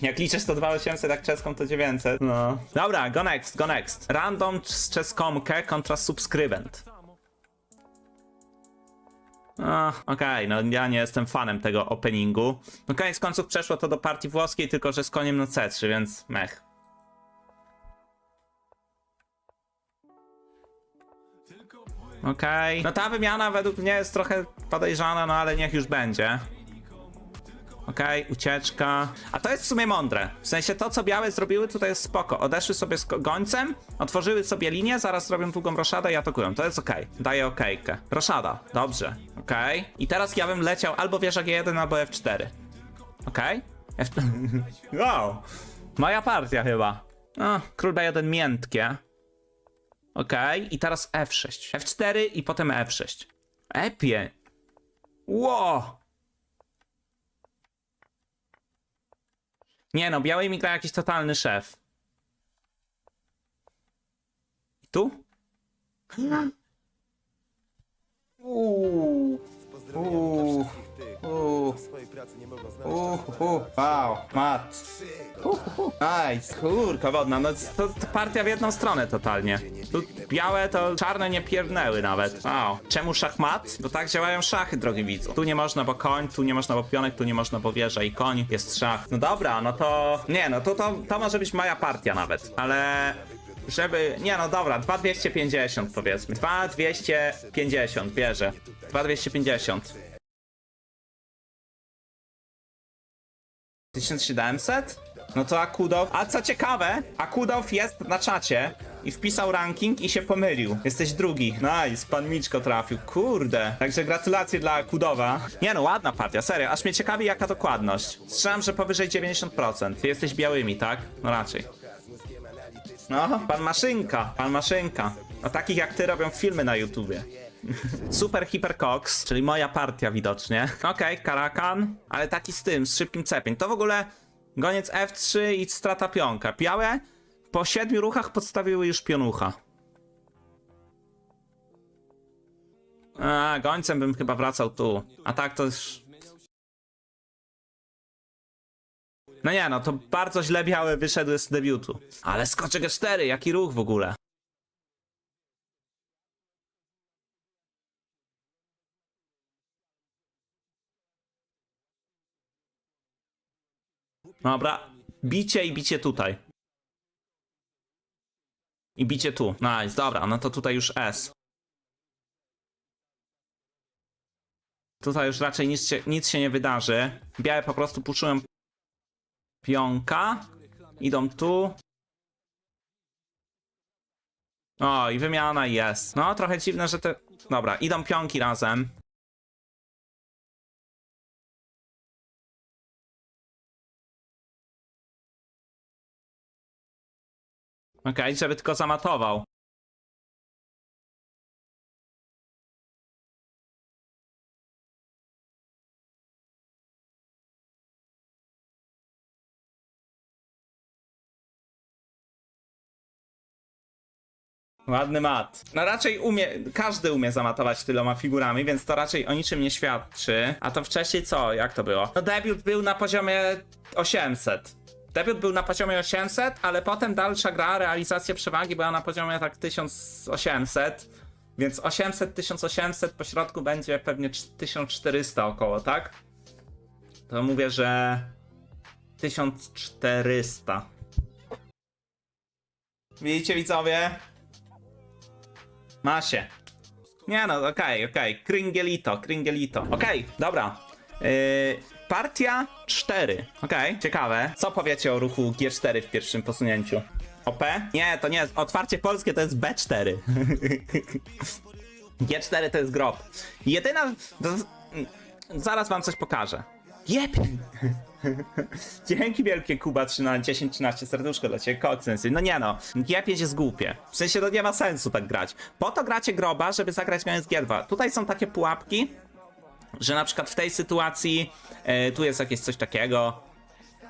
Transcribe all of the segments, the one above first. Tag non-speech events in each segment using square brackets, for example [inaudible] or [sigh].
Jak liczysz to 2800, jak czeską to 900. No. Dobra, go next, go next. Random z czeskomkę kontra subskrybent. Okej, no ja nie jestem fanem tego openingu. No koniec końców przeszło to do partii włoskiej, tylko że z koniem na C3, więc mech. Okej. No ta wymiana według mnie jest trochę podejrzana, no ale niech już będzie. Okej, ucieczka. A to jest w sumie mądre. W sensie to, co białe zrobiły, tutaj jest spoko. Odeszły sobie z gońcem, otworzyły sobie linię, zaraz robią długą roszadę i atakują. To jest okej. Daję okejkę. Roszada. Dobrze. Okej. I teraz ja bym leciał albo wieża G1, albo F4. Okej? F... [laughs] wow. Moja partia chyba. No, król B1 miętkie. Okej. I teraz F6. F4 i potem F6. E5. Wow. Nie no, biały mi gra jakiś totalny szef. I tu? Uuu. Uuu. Uuu. swojej pracy nie mogą znaleźć Uuu. Wow, mat. Nice, kurka wodna, no to, to partia w jedną stronę totalnie. Tu białe to czarne nie piernęły nawet. Wow. Czemu szachmat? Bo tak działają szachy, drogi widzu. Tu nie można, bo koń, tu nie można, bo pionek, tu nie można, bo wieża i koń, jest szach. No dobra, no to... Nie, no to, to, to może być moja partia nawet, ale... Żeby... Nie no dobra, 2250 powiedzmy. 2250, bierze. 2250. 1700? No to Akudow. A co ciekawe, Akudow jest na czacie i wpisał ranking i się pomylił. Jesteś drugi. Nice, pan Miczko trafił. Kurde. Także gratulacje dla Akudowa. Nie no, ładna partia, serio. Aż mnie ciekawi jaka dokładność. Strzelam, że powyżej 90%. Ty jesteś białymi, tak? No raczej. No, pan Maszynka, pan Maszynka. O takich jak ty robią filmy na YouTubie. Super Hyper Cox, czyli moja partia widocznie. Okej, Karakan, ale taki z tym, z szybkim cepień. To w ogóle goniec F3 i strata pionka. Białe po siedmiu ruchach podstawiły już pionucha. A, gońcem bym chyba wracał tu. A tak to już... No nie no, to bardzo źle białe wyszedły z debiutu. Ale skoczek G4, jaki ruch w ogóle. Dobra, bicie i bicie tutaj. I bicie tu. Nice, dobra, no to tutaj już S. Tutaj już raczej nic się, nic się nie wydarzy. Białe po prostu puszują pionka. Idą tu. O, i wymiana jest. No, trochę dziwne, że te... Dobra, idą pionki razem. Okej, żeby tylko zamatował. Ładny mat. No raczej umie, każdy umie zamatować tyloma figurami, więc to raczej o niczym nie świadczy. A to wcześniej co? Jak to było? No debiut był na poziomie 800. Debiut był na poziomie 800, ale potem dalsza gra, realizacja przewagi była na poziomie tak 1800. Więc 800, 1800 po środku będzie pewnie 1400 około, tak? To mówię, że 1400. Widzicie widzowie? Ma się. Nie no, okej, okej. Kringelito, Kringelito. Okej, dobra. Yy, partia 4. Okej, ciekawe. Co powiecie o ruchu G4 w pierwszym posunięciu? OP? Nie, to nie jest. Otwarcie polskie to jest B4. [laughs] G4 to jest grob. Jedyna. Zaraz wam coś pokażę. Jep! [laughs] Dzięki wielkie Kuba 3 na 10 13 serduszko dla ciebie, koksensy. No nie no, G5 jest głupie. W sensie to nie ma sensu tak grać. Po to gracie groba, żeby zagrać goniec G2. Tutaj są takie pułapki, że na przykład w tej sytuacji e, tu jest jakieś coś takiego,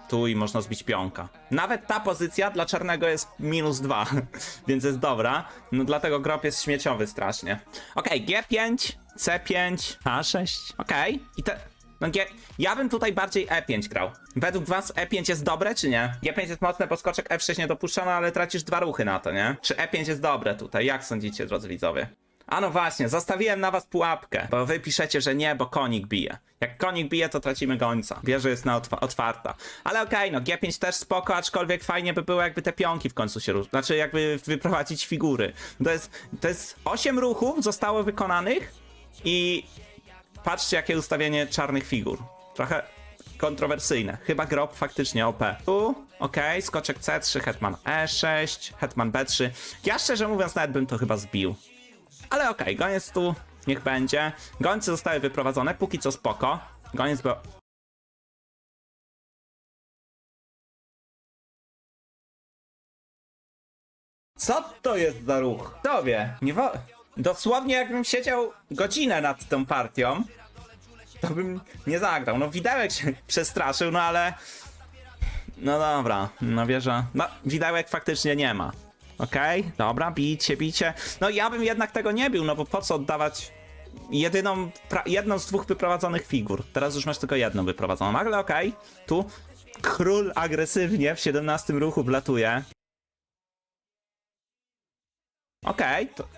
tu i można zbić pionka. Nawet ta pozycja dla czarnego jest minus 2, [laughs] więc jest dobra. No dlatego grob jest śmieciowy strasznie. Okej, G5, C5, A6, okej. I te... No G... Ja bym tutaj bardziej E5 grał. Według was E5 jest dobre, czy nie? G5 jest mocne, bo skoczek F6 nie dopuszczano, ale tracisz dwa ruchy na to, nie? Czy E5 jest dobre tutaj? Jak sądzicie, drodzy widzowie? A no właśnie, zostawiłem na was pułapkę, bo wy piszecie, że nie, bo konik bije. Jak konik bije, to tracimy gońca. Wieża jest na otwa- otwarta. Ale okej, no G5 też spoko, aczkolwiek fajnie by było, jakby te pionki w końcu się rusz... Znaczy, jakby wyprowadzić figury. To jest, to jest 8 ruchów zostało wykonanych i patrzcie, jakie ustawienie czarnych figur. Trochę kontrowersyjne. Chyba grob faktycznie OP. Tu, okej, skoczek C3, hetman E6, hetman B3. Ja szczerze mówiąc nawet bym to chyba zbił. Ale okej, goniec tu niech będzie. Gońce zostały wyprowadzone, póki co spoko. Goniec był... Co to jest za ruch? Tobie, nie wo... Dosłownie jakbym siedział godzinę nad tą partią, to bym nie zagrał. No widełek się [laughs] przestraszył, no ale... No dobra, no wierzę. No, widełek faktycznie nie ma. Okej, dobra, bicie, bicie. No ja bym jednak tego nie bił, no bo po co oddawać jedyną, jedną z dwóch wyprowadzonych figur. Teraz już masz tylko jedną wyprowadzoną, ale okej. Tu król agresywnie w 17 ruchu wlatuje. Okej, to...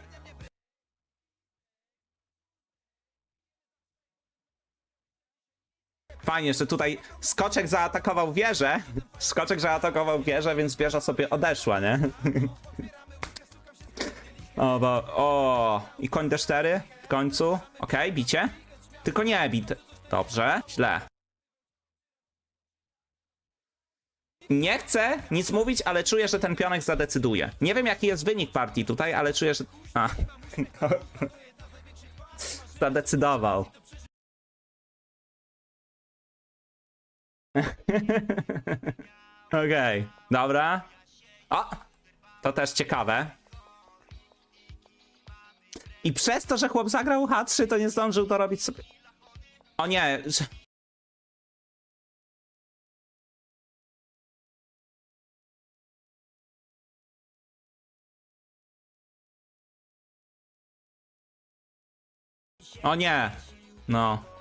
Fajnie, że tutaj skoczek zaatakował wieżę. Skoczek zaatakował wieżę, więc wieża sobie odeszła, nie? O, bo. O! I koń D4 w końcu. Okej, bicie. Tylko nie bit. Dobrze, źle. Nie chcę nic mówić, ale czuję, że ten pionek zadecyduje. Nie wiem, jaki jest wynik partii tutaj, ale czuję, że. A. [laughs] Zadecydował. [laughs] Okej, dobra. O! To też ciekawe. I przez to, że chłop zagrał H3, to nie zdążył to robić sobie. O nie, że... O nie! No.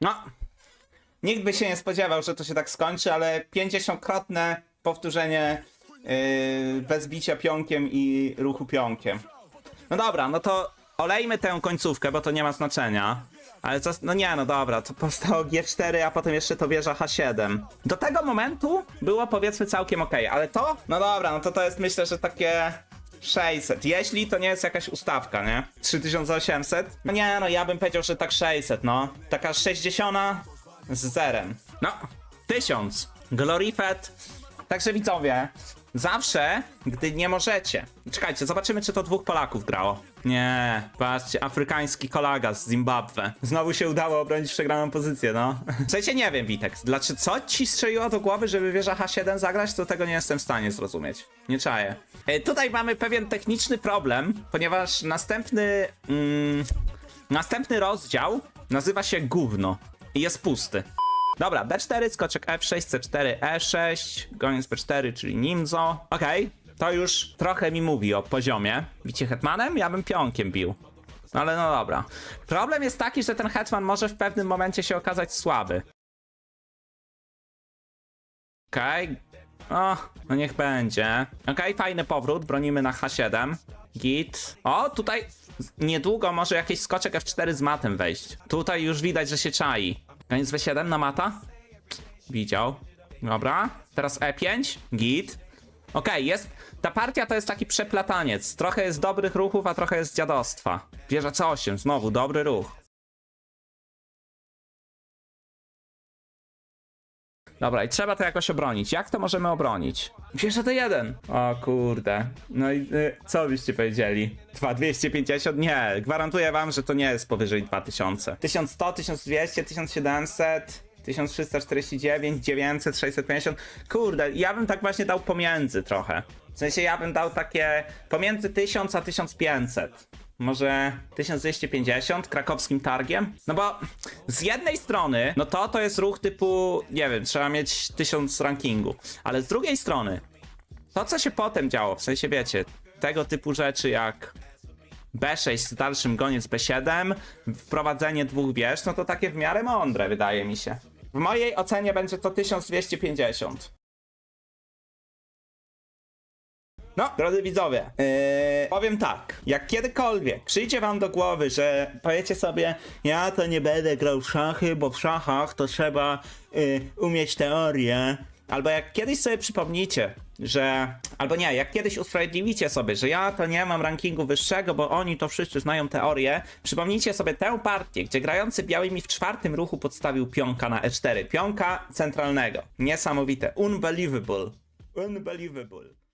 No. Nikt by się nie spodziewał, że to się tak skończy, ale 50-krotne powtórzenie yy, bez bicia pionkiem i ruchu pionkiem. No dobra, no to olejmy tę końcówkę, bo to nie ma znaczenia. Ale co, no nie, no dobra, to powstało G4, a potem jeszcze to wieża H7. Do tego momentu było powiedzmy całkiem ok, ale to, no dobra, no to to jest myślę, że takie 600. Jeśli to nie jest jakaś ustawka, nie? 3800? No nie, no ja bym powiedział, że tak 600, no. Taka 60 z zerem. No, 1000. Glorifet. Także widzowie, zawsze, gdy nie możecie. Czekajcie, zobaczymy, czy to dwóch Polaków grało. Nie, patrzcie, afrykański kolega z Zimbabwe. Znowu się udało obronić przegraną pozycję, no. W nie wiem, Witek, dlaczego, co ci strzeliło do głowy, żeby wieża H7 zagrać, to tego nie jestem w stanie zrozumieć. Nie czaję. E, tutaj mamy pewien techniczny problem, ponieważ następny, mm, następny rozdział nazywa się gówno i jest pusty. Dobra, B4, skoczek F6, C4, E6, goniec B4, czyli Nimzo. Okej, to już trochę mi mówi o poziomie. Bicie hetmanem? Ja bym pionkiem bił. No ale no dobra. Problem jest taki, że ten hetman może w pewnym momencie się okazać słaby. Okej. O, no niech będzie. Okej, fajny powrót, bronimy na H7. Git. O, tutaj niedługo może jakiś skoczek F4 z matem wejść. Tutaj już widać, że się czai. Koniec W7 na mata? Widział. Dobra. Teraz E5. Git. Okej, jest. Ta partia to jest taki przeplataniec. Trochę jest dobrych ruchów, a trochę jest dziadostwa. Wieża C8, znowu dobry ruch. Dobra, i trzeba to jakoś obronić. Jak to możemy obronić? Wieża D1. O kurde. No i y, co byście powiedzieli? 2250? Nie, gwarantuję wam, że to nie jest powyżej 2000. 1100, 1200, 1700, 1349, 900, 650. Kurde, ja bym tak właśnie dał pomiędzy trochę. W sensie ja bym dał takie pomiędzy 1000 a 1500. Może 1250 krakowskim targiem? No bo z jednej strony, no to to jest ruch typu, nie wiem, trzeba mieć 1000 rankingu, ale z drugiej strony, to co się potem działo, w sensie wiecie, tego typu rzeczy jak B6 z dalszym goniec B7, wprowadzenie dwóch wież, no to takie w miarę mądre wydaje mi się. W mojej ocenie będzie to 1250. No, drodzy widzowie, yy, powiem tak. Jak kiedykolwiek przyjdzie wam do głowy, że powiecie sobie, ja to nie będę grał w szachy, bo w szachach to trzeba yy, umieć teorię. Albo jak kiedyś sobie przypomnicie, że. Albo nie, jak kiedyś usprawiedliwicie sobie, że ja to nie mam rankingu wyższego, bo oni to wszyscy znają teorię. Przypomnijcie sobie tę partię, gdzie grający białymi w czwartym ruchu podstawił pionka na E4. Pionka centralnego. Niesamowite. Unbelievable. Unbelievable.